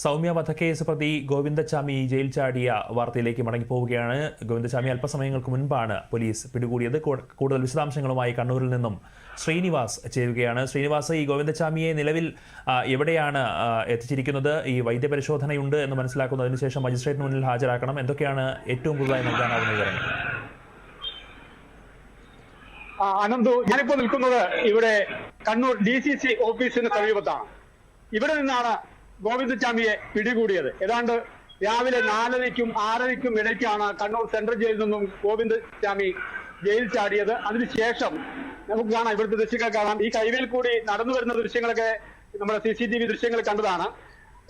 സൗമ്യ വധക്കേസ് പ്രതി ഗോവിന്ദച്ചാമി ജയിൽ ചാടിയ വാർത്തയിലേക്ക് മടങ്ങിപ്പോവുകയാണ്. ഗോവിന്ദച്ചാമി അല്പസമയങ്ങൾക്ക് മുൻപാണ് പോലീസ് പിടികൂടിയത്. കൂടുതൽ വിശദാംശങ്ങളുമായി കണ്ണൂരിൽ നിന്നും ശ്രീനിവാസ് ചേരുകയാണ്. ശ്രീനിവാസ് ഈ ഗോവിന്ദച്ചാമിയെ നിലവിൽ എവിടെയാണ് എത്തിച്ചിരിക്കുന്നത്? ഈ വൈദ്യപരിശോധനയുണ്ട് എന്ന് മനസ്സിലാക്കുന്നതിന് ശേഷം മജിസ്ട്രേറ്റിന് മുന്നിൽ ഹാജരാക്കണം. എന്തൊക്കെയാണ് ഏറ്റവും പുതുതായി നൽകാനാവുന്ന വിവരങ്ങൾ? അനന്തു ഞാനിപ്പോ നിൽക്കുന്നത് ഇവിടെ കണ്ണൂർ ഡി സി സി ഓഫീസിന് സമീപത്താണ്. ഇവിടെ നിന്നാണ് ഗോവിന്ദസ്വാമിയെ പിടികൂടിയത്. ഏതാണ്ട് രാവിലെ നാലരയ്ക്കും ആറരയ്ക്കും ഇടയ്ക്കാണ് കണ്ണൂർ സെൻട്രൽ ജയിലിൽ നിന്നും ഗോവിന്ദസ്വാമി ജയിൽ ചാടിയത്. അതിനുശേഷം നമുക്ക് കാണാം ഇവിടുത്തെ ദൃശ്യങ്ങൾ കാണാം. ഈ കൈവേൽ കൂടി നടന്നു വരുന്ന ദൃശ്യങ്ങളൊക്കെ നമ്മുടെ സി സി ടി വി ദൃശ്യങ്ങൾ കണ്ടതാണ്.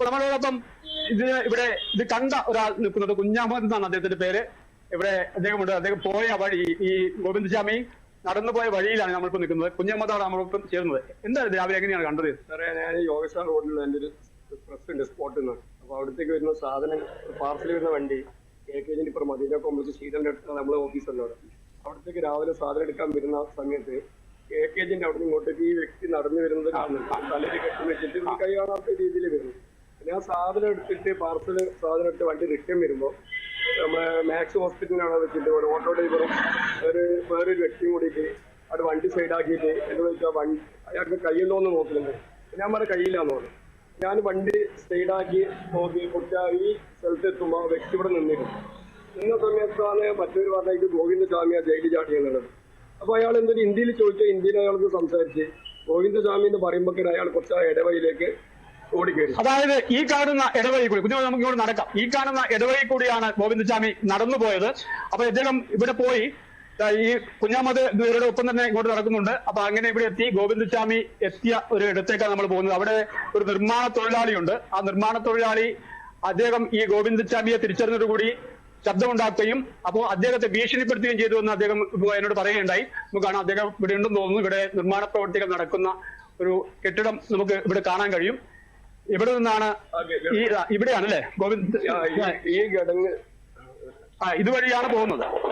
നമ്മളോടൊപ്പം ഇത് ഇവിടെ ഇത് കണ്ട ഒരാൾ നിൽക്കുന്നത് കുഞ്ഞാമത് എന്നാണ് അദ്ദേഹത്തിന്റെ പേര്. ഇവിടെ അദ്ദേഹമുണ്ട്. അദ്ദേഹം പോയ വഴി ഈ ഗോവിന്ദസ്വാമി നടന്നു പോയ വഴിയിലാണ് നമ്മളിപ്പോ നിൽക്കുന്നത്. കുഞ്ഞമ്മതാണ് നമ്മളിപ്പം ചേർന്നത് എന്താ രാവിലെ എങ്ങനെയാണ് കണ്ടത്? സാറേ ഞാൻ ഈ റോഡിലുള്ള എന്റെ ഒരു പ്രസ് ഉണ്ട് സ്പോട്ടിൽ നിന്ന്. അപ്പോൾ അവിടത്തേക്ക് വരുന്ന സാധനം പാർസൽ വരുന്ന വണ്ടി കെ കെ ജിന്റെ ഇപ്പുറം മദീന കോംപ്ലക്സ് ശീതന്റെ അടുത്താണ് നമ്മളെ ഓഫീസുണ്ട് അവിടെ. അവിടത്തേക്ക് രാവിലെ സാധനം എടുക്കാൻ വരുന്ന സമയത്ത് കെ കെ ജിന്റെ അവിടെ ഇങ്ങോട്ടേക്ക് ഈ വ്യക്തി നടന്നു വരുന്നത് തലയിൽ കെട്ടി വെച്ചിട്ട് കൈ കാണാത്ത രീതിയിൽ വരുന്നു. പിന്നെ ആ സാധനം എടുത്തിട്ട് പാർസൽ സാധനം എടുത്ത് വണ്ടി റിട്ടേൺ വരുമ്പോൾ നമ്മളെ മാക്സ് ഹോസ്പിറ്റലിനാണ് വെച്ചിട്ട് ഒരു ഓട്ടോ ഡ്രൈവറും ഒരു വേറൊരു വ്യക്തിയും കൂടിയിട്ട് അവിടെ വണ്ടി സൈഡാക്കിയിട്ട് എന്ന് വെച്ചാൽ വണ്ടി അയാൾക്ക് കയ്യുണ്ടോ എന്ന് നോക്കുന്നുണ്ട് ഞാൻ പറഞ്ഞ കയ്യില്ലാന്ന് പറഞ്ഞു. ഞാൻ വണ്ടി സൈഡാക്കി നോക്കി. കുറച്ച് ഈ സ്ഥലത്ത് എത്തുമ്പോൾ ആ വ്യക്തി ഇവിടെ നിന്നിരുന്നു. നിന്ന സമയത്താണ് മറ്റൊരു ഇത് ഗോവിന്ദസ്വാമിയാ ജയിലിൽ ചാടി എന്നുള്ളത് അപ്പൊ അയാൾ എന്തൊരു ഹിന്ദിയിൽ ചോദിച്ചു ഹിന്ദിയിൽ അയാൾക്ക് സംസാരിച്ച്? ഗോവിന്ദസ്വാമി എന്ന് പറയുമ്പോൾ അയാൾ കുറച്ച് ഇടവയിലേക്ക് അതായത് ഈ കാണുന്ന ഇടവഴി കൂടി കുഞ്ഞു നമുക്ക് ഇങ്ങോട്ട് നടക്കാം. ഈ കാണുന്ന ഇടവഴി കൂടിയാണ് ഗോവിന്ദസ്വാമി നടന്നു പോയത് അപ്പൊ ഇദ്ദേഹം ഇവിടെ പോയി ഈ കുഞ്ഞാമത് ഇവരുടെ ഒപ്പം തന്നെ ഇങ്ങോട്ട് നടക്കുന്നുണ്ട്. അപ്പൊ അങ്ങനെ ഇവിടെ എത്തി. ഗോവിന്ദസ്വാമി എത്തിയ ഒരു ഇടത്തേക്കാണ് നമ്മൾ പോകുന്നത്. അവിടെ ഒരു നിർമ്മാണ തൊഴിലാളിയുണ്ട്. ആ നിർമ്മാണ തൊഴിലാളി അദ്ദേഹം ഈ ഗോവിന്ദസ്വാമിയെ തിരിച്ചറിഞ്ഞതോടുകൂടി ശബ്ദമുണ്ടാക്കുകയും അപ്പോൾ അദ്ദേഹത്തെ ഭീഷണിപ്പെടുത്തുകയും ചെയ്തു എന്ന് അദ്ദേഹം എന്നോട് പറയുകയുണ്ടായി. നമുക്ക് കാണാം. അദ്ദേഹം ഇവിടെ ഉണ്ടെന്ന് തോന്നുന്നു. ഇവിടെ നിർമ്മാണ പ്രവർത്തികൾ നടക്കുന്ന ഒരു കെട്ടിടം നമുക്ക് ഇവിടെ കാണാൻ കഴിയും. ഇവിടെ നിന്നാണ് ഈ ഇവിടെയാണല്ലേ ഇവിടെയാണ് അല്ലേ ഗോവിന്ദ് ഈ- ഘടക ആ ഇതുവഴിയാണ് പോകുന്നത്.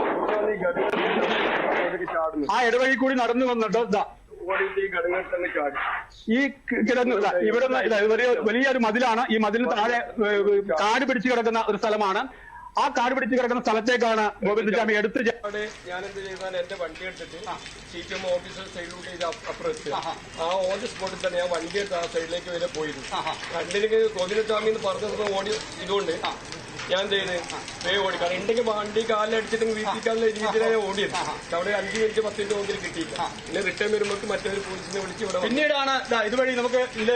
ആ ഇടവഴി കൂടി നടന്നു വന്നിട്ട് ഈ കിടന്നു ഇവിടെ വലിയൊരു മതിലാണ്. ഈ മതിലിന് താഴെ കാട് പിടിച്ചു കിടക്കുന്ന ഒരു സ്ഥലമാണ്. ആ കാട് പിടിച്ചു കിടക്കുന്ന സ്ഥലത്തേക്കാണ് ഗോവിന്ദസ്വാമി എടുത്ത് ചെ- അവിടെ ഞാൻ എന്ത് ചെയ്താൽ എന്റെ വണ്ടി എടുത്തിട്ട് സി പി എം ഓഫീസർ സൈഡിലൂടെ ഇത് അപ്പുറം എത്തി ആ ഓൺ ദി സ്പോട്ടിൽ തന്നെ ഞാൻ വണ്ടി എടുത്ത് ആ സൈഡിലേക്ക് വരെ പോയിരുന്നു. രണ്ടിലേക്ക് ഗോവിന്ദസ്വാമി എന്ന് പറഞ്ഞത് ഓടി ഇതുകൊണ്ട് ഞാൻ ചെയ്ത്? വേഗം ഓടി. കാരണം ഉണ്ടെങ്കിൽ വണ്ടി കാലിലടിച്ചിട്ട് വീട്ടിക്കാനുള്ള രീതിയിലാണ് ഓടിയത് അവിടെ അഞ്ച് മിനിറ്റ് പത്ത് മിനിറ്റ് നോക്കി കിട്ടിയില്ല. പിന്നെ റിട്ടേൺ വരുമ്പോൾ മറ്റൊരു പോലീസിനെ വിളിച്ച് ഇവിടെ. പിന്നീടാണ് ദാ, ഇതുവഴി നമുക്ക് ഇത്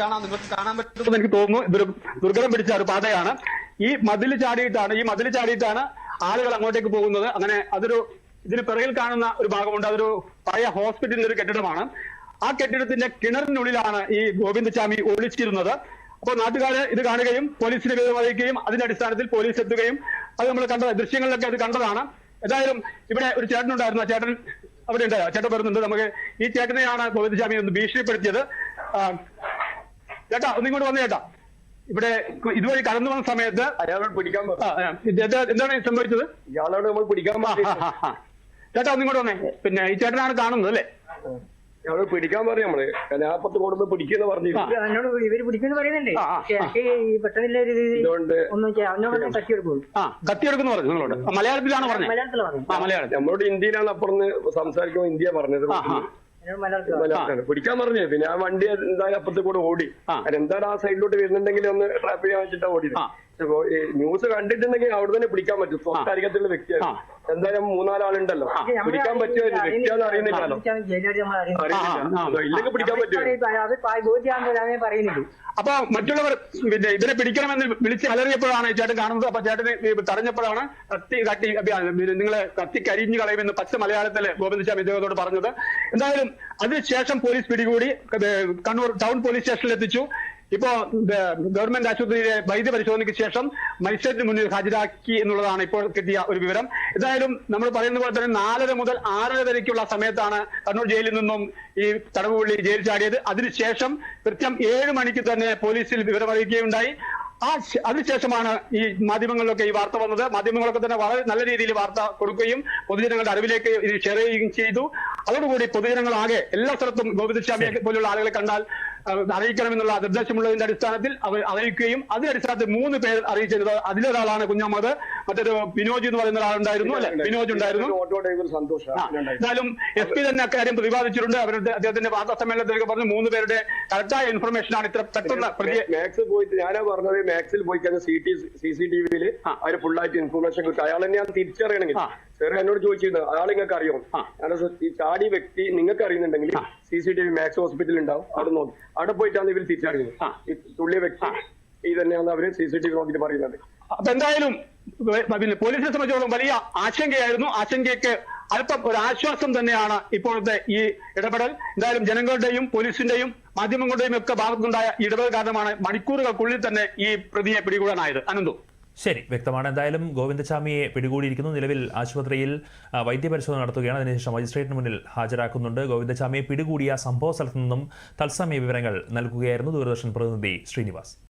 കാണാൻ നിങ്ങൾക്ക് കാണാൻ പറ്റുമെന്ന് എനിക്ക് തോന്നുന്നു ഇതൊരു ദുർഘടം പിടിച്ച ഒരു പാതയാണ്. ഈ മതിൽ ചാടിയിട്ടാണ് ഈ മതിൽ ചാടിയിട്ടാണ് ആളുകൾ അങ്ങോട്ടേക്ക് പോകുന്നത്. അങ്ങനെ അതൊരു ഇതിന് പിറകിൽ കാണുന്ന ഒരു ഭാഗമുണ്ട്. അതൊരു പഴയ ഹോസ്പിറ്റലിന്റെ ഒരു കെട്ടിടമാണ്. ആ കെട്ടിടത്തിന്റെ കിണറിനുള്ളിലാണ് ഈ ഗോവിന്ദസ്വാമി ഒളിച്ചിരുന്നത്. അപ്പോൾ നാട്ടുകാര് ഇത് കാണുകയും പോലീസിനെ വിവരം അറിയിക്കുകയും അതിന്റെ അടിസ്ഥാനത്തിൽ പോലീസ് എത്തുകയും അത് നമ്മൾ കണ്ട ദൃശ്യങ്ങളിലൊക്കെ അത് കണ്ടതാണ്. ഏതായാലും ഇവിടെ ഒരു ചേട്ടനുണ്ടായിരുന്നു ആ ചേട്ടൻ അവിടെ ഉണ്ട്. ചേട്ടൻ വരുന്നുണ്ട്. നമുക്ക് ഈ ചേട്ടനെയാണ് ഗോവിന്ദസ്വാമി ഒന്ന് ഭീഷണിപ്പെടുത്തിയത്. ചേട്ടാ ഒന്നിങ്ങോട്ട് വന്നു ചേട്ടാ. ഇവിടെ ഇതുവഴി കടന്നു വന്ന സമയത്ത് അയാളോട് പിടിക്കാൻ എന്താണ് സംഭവിച്ചത്? ഇയാളോട് നമ്മൾ പിടിക്കാൻ. ചേട്ടാ ഒന്നിങ്ങോട്ട് വന്നേ. പിന്നെ ഈ ചേട്ടനാണ് കാണുന്നത് അല്ലേ? ഇയാളോട് പിടിക്കാൻ പറഞ്ഞു നമ്മൾ. കലാപത്ത് കൊടുത്ത് പിടിക്കുന്ന പറഞ്ഞു. എന്നോട് ഇവർ പിടിക്കുന്നു പറയുന്നുണ്ട്. ആ, ആ, പക്ഷേ എനിക്ക് ഈ പെട്ടെന്നില്ല ഒരു ഇത് ഇതുകൊണ്ട് ഒന്നും ചെയ്യാം അവനോട് തട്ടിയെടുക്കും ആ കത്തിയെടുക്കുന്നു പറഞ്ഞു നിങ്ങളോട്. ആ, മലയാളത്തിലാണ് പറഞ്ഞത് മലയാളത്തിൽ പറഞ്ഞു. ആ മലയാളത്തിൽ നമ്മളോട് ഇന്ത്യയിലാണ് അപ്പുറന്ന് സംസാരിക്കുമ്പോൾ ഇന്ത്യ പറഞ്ഞത് ആ ആ. എന്നോട് മലയാളത്തിൽ പറഞ്ഞു. മലയാളത്തിലാണ്. പിടിക്കാൻ പറഞ്ഞു. പിന്നെ ആ വണ്ടി എന്തായാലും അപ്പുറത്ത് കൂടെ ഓടി. ആ. എന്തായാലും ആ സൈഡിലോട്ട് വരുന്നുണ്ടെങ്കിൽ ഒന്ന് ട്രാപ്പ് ചെയ്യാൻ വെച്ചിട്ടാ ഓടിയത്. ആ. അപ്പൊ ഈ ന്യൂസ് കണ്ടിട്ടുണ്ടെങ്കിൽ അവിടെ തന്നെ പിടിക്കാൻ പറ്റും. സ്വന്തം വ്യക്തിയാണ് ആ. എന്തായാലും മൂന്നാലാളുണ്ടല്ലോ. പിടിക്കാൻ പറ്റുമോ? അറിയുന്നില്ലല്ലോ. ഇല്ലെങ്കിൽ പിടിക്കാൻ പറ്റുമോ? അപ്പൊ മറ്റുള്ളവർ പിന്നെ ഇതിനെ പിടിക്കണമെന്ന് വിളിച്ച് അലറിയപ്പോഴാണ് ചേട്ടൻ കാണുന്നത്. അപ്പൊ ചേട്ടന് തടഞ്ഞപ്പോഴാണ് കത്തി കട്ടി നിങ്ങളെ കത്തി കരിഞ്ഞു കളയുമെന്ന് പച്ച മലയാളത്തിൽ ഗോവിന്ദസ്വാമി ഇദ്ദേഹത്തോട് പറഞ്ഞത്. എന്തായാലും അതിനുശേഷം പോലീസ് പിടികൂടി കണ്ണൂർ ടൗൺ പോലീസ് സ്റ്റേഷനിൽ എത്തിച്ചു ഇപ്പോ ഗവൺമെന്റ് ആശുപത്രിയിലെ വൈദ്യ പരിശോധനയ്ക്ക് ശേഷം മജിസ്ട്രേറ്റിന് മുന്നിൽ ഹാജരാക്കി എന്നുള്ളതാണ് ഇപ്പോൾ കിട്ടിയ ഒരു വിവരം. എന്തായാലും നമ്മൾ പറയുന്ന പോലെ തന്നെ നാലര മുതൽ ആറര വരയ്ക്കുള്ള സമയത്താണ് കണ്ണൂർ ജയിലിൽ നിന്നും ഈ തടവുപള്ളി ജയിൽ ചാടിയത്. അതിനുശേഷം കൃത്യം ഏഴ് മണിക്ക് തന്നെ പോലീസിൽ വിവരം അറിയിക്കുകയുണ്ടായി. ആ അതിനുശേഷമാണ് ഈ മാധ്യമങ്ങളിലൊക്കെ ഈ വാർത്ത വന്നത്. മാധ്യമങ്ങളൊക്കെ തന്നെ വളരെ നല്ല രീതിയിൽ വാർത്ത കൊടുക്കുകയും പൊതുജനങ്ങളുടെ അറിവിലേക്ക് ഇത് ഷെയർ ചെയ്യുകയും ചെയ്തു. അതോടുകൂടി പൊതുജനങ്ങളാകെ എല്ലാ സ്ഥലത്തും ഗോവിന്ദസ്വാമിയെ പോലുള്ള ആളുകളെ കണ്ടാൽ അറിയിക്കണമെന്നുള്ള നിർദ്ദേശമുള്ളതിന്റെ അടിസ്ഥാനത്തിൽ അവർ അറിയിക്കുകയും അതിന്റെ അടിസ്ഥാനത്തിൽ മൂന്ന് പേർ അറിയിച്ചിരുന്നത് അതിലൊരാളാണ് കുഞ്ഞമ്മദ് മറ്റൊരു വിനോജ് എന്ന് പറയുന്ന ആളുണ്ടായിരുന്നു അല്ലെ? വിനോജ് ഉണ്ടായിരുന്നു. എന്തായാലും എസ് പി തന്നെ അക്കാര്യം പ്രതിപാദിച്ചിട്ടുണ്ട്. അവരുടെ അദ്ദേഹത്തിന്റെ വാർത്താസമ്മേളനത്തിലൊക്കെ പറഞ്ഞു മൂന്ന് പേരുടെ കറക്റ്റായ ഇൻഫർമേഷൻ ആണ് ഇത്ര പെട്ടെന്ന് മാക്സിൽ പോയിട്ട് ഞാനാ പറഞ്ഞത് മാക്സിൽ പോയി കഴിഞ്ഞാൽ C T C C T വിയിൽ ആ. അവർ ഫുള്ളായിട്ട് ഇൻഫർമേഷൻ കിട്ടും അയാൾ തന്നെ ഞാൻ തിരിച്ചറിയണമെങ്കിൽ. സാർ എന്നോട് ചോദിച്ചിരുന്നു അയാൾ നിങ്ങൾക്ക് അറിയോ ഈ ചാടി വ്യക്തി നിങ്ങൾക്ക് അറിയുന്നുണ്ടെങ്കിൽ. C C T V Max ഹോസ്പിറ്റലിൽ ഉണ്ടാവും. അവിടെ നോക്കി. അവിടെ പോയിട്ടാണ് ഇവർ തിരിച്ചറിയുന്നത്. ഈ തുള്ളിയ വ്യക്തി ഈ തന്നെയാണ് അവർ സി സി ടി വി നോക്കിയിട്ട് പറയുന്നത് അപ്പൊ എന്തായാലും പിന്നെ പോലീസിനെ സംബന്ധിച്ചോളം വലിയ ആശങ്കയായിരുന്നു. ആശങ്കയ്ക്ക് അല്പം ഒരു ആശ്വാസം തന്നെയാണ് ഇപ്പോഴത്തെ ഈ ഇടപെടൽ. എന്തായാലും ജനങ്ങളുടെയും പോലീസിന്റെയും മാധ്യമങ്ങളുടെയും ഒക്കെ ഭാഗത്തുണ്ടായ ഇടപെടൽ കാരണമാണ് മണിക്കൂറുകൾക്കുള്ളിൽ തന്നെ ഈ പ്രതിയെ പിടികൂടാനായത്. അനന്തു. ശരി വ്യക്തമാണ്. എന്തായാലും ഗോവിന്ദസ്വാമിയെ പിടികൂടിയിരിക്കുന്നു. നിലവിൽ ആശുപത്രിയിൽ വൈദ്യപരിശോധന നടത്തുകയാണ്. അതിനുശേഷം മജിസ്ട്രേറ്റിന് മുന്നിൽ ഹാജരാക്കുന്നുണ്ട്. ഗോവിന്ദസ്വാമിയെ പിടികൂടിയ സംഭവ സ്ഥലത്തു നിന്നും തത്സമയ വിവരങ്ങൾ നൽകുകയായിരുന്നു ദൂരദർശൻ പ്രതിനിധി ശ്രീനിവാസ്.